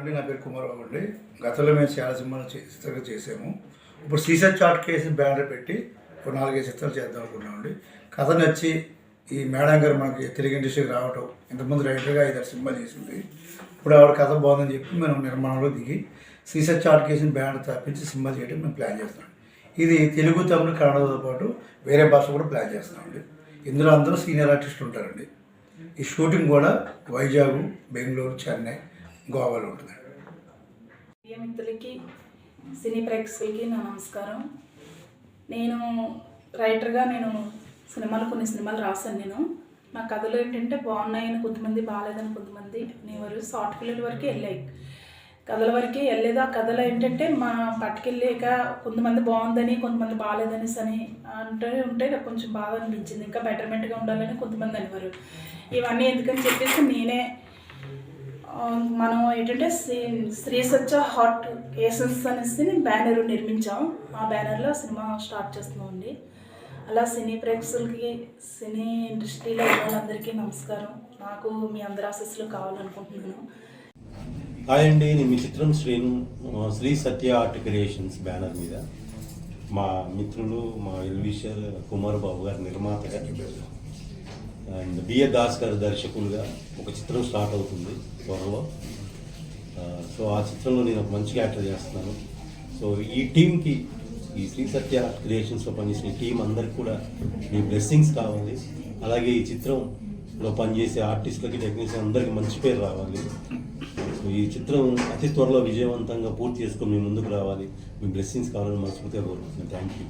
నా పేరు కుమార్ కుమారబాబు అండి. గతంలో మేము చాలా సినిమాలు చే- చిత్రంగా చేసాము. ఇప్పుడు సీసెట్ చాట్ కేసు బ్యానర్ పెట్టి ఒక నాలుగైదు చిత్రాలు చేద్దాం అనుకున్నామండి కథ నచ్చి ఈ మేడం గారు మనకి తెలుగు ఇండస్ట్రీకి రావటం ఇంతకుముందు రైటర్గా ఐదారు సినిమాలు చేసింది. ఇప్పుడు ఆవిడ కథ బాగుందని చెప్పి మేము నిర్మాణంలో దిగి సీసెట్ చాట్ కేసుని బ్యానర్ తప్పించి సినిమా చేయడం మేము ప్లాన్ చేస్తున్నాం ఇది తెలుగు తమిళ కన్నడతో పాటు వేరే భాష కూడా ప్లాన్ చేస్తున్నామండి ఇందులో అందరూ సీనియర్ ఆర్టిస్టులు ఉంటారండి. ఈ షూటింగ్ కూడా వైజాగ్ బెంగళూరు చెన్నై గోవాలో ఉంటుంది మిత్రులకి సినీ ప్రేక్షకులకి నా నమస్కారం. నేను రైటర్గా నేను సినిమాలు కొన్ని సినిమాలు రాశాను నేను. నా కథలు ఏంటంటే బాగున్నాయని కొంతమంది బాగాలేదని కొంతమంది నేను షార్ట్ ఫిల్మ్ వరకు వెళ్ళాయి. కథల వరకే వెళ్ళేది. ఆ కథలు ఏంటంటే మా పట్టుకెళ్ళాక కొంతమంది బాగుందని కొంతమంది బాగాలేదనేసి అని అంటే ఉంటే నాకు కొంచెం బాగా అనిపించింది. ఇంకా బెటర్మెంట్గా ఉండాలని కొంతమంది అనేవారు. ఇవన్నీ ఎందుకని చెప్పేసి నేనే ఏంటంటే శ్రీ శ్రీ సత్య హాట్ ఏసెన్స్ అనేసి బ్యానర్ నిర్మించాం. ఆ బ్యానర్లో సినిమా స్టార్ట్ చేస్తున్నామండి అలా సినీ ప్రేక్షకులకి సినీ ఇండస్ట్రీలో వాళ్ళందరికీ నమస్కారం. నాకు మీ అందరి ఆశస్సులు కావాలనుకుంటున్నాను. హాయ్ అండి నేను మీ చిత్రం Srinu Sri Satya art creations banner మీద. మా మిత్రులు మా ఎల్విషర్ కుమార్ బాబు గారు నిర్మాతగా అండ్ బిఏ దాస్ గారు దర్శకులుగా ఒక చిత్రం స్టార్ట్ అవుతుంది త్వరలో. సో ఆ చిత్రంలో నేను ఒక మంచి క్యారెక్టర్ చేస్తున్నాను. సో ఈ టీంకి ఈ శ్రీ సత్య క్రియేషన్స్లో పనిచేసిన టీం అందరికి కూడా మీ బ్లెస్సింగ్స్ కావాలి. అలాగే ఈ చిత్రంలో పనిచేసే ఆర్టిస్టులకి టెక్నీషియన్ అందరికీ మంచి పేరు రావాలి. సో ఈ చిత్రం అతి త్వరలో విజయవంతంగా పూర్తి చేసుకొని మీ ముందుకు రావాలి. మీ బ్లెస్సింగ్స్ కావాలని మనస్ఫూర్తిగా కోరుకుంటున్నాను. Thank you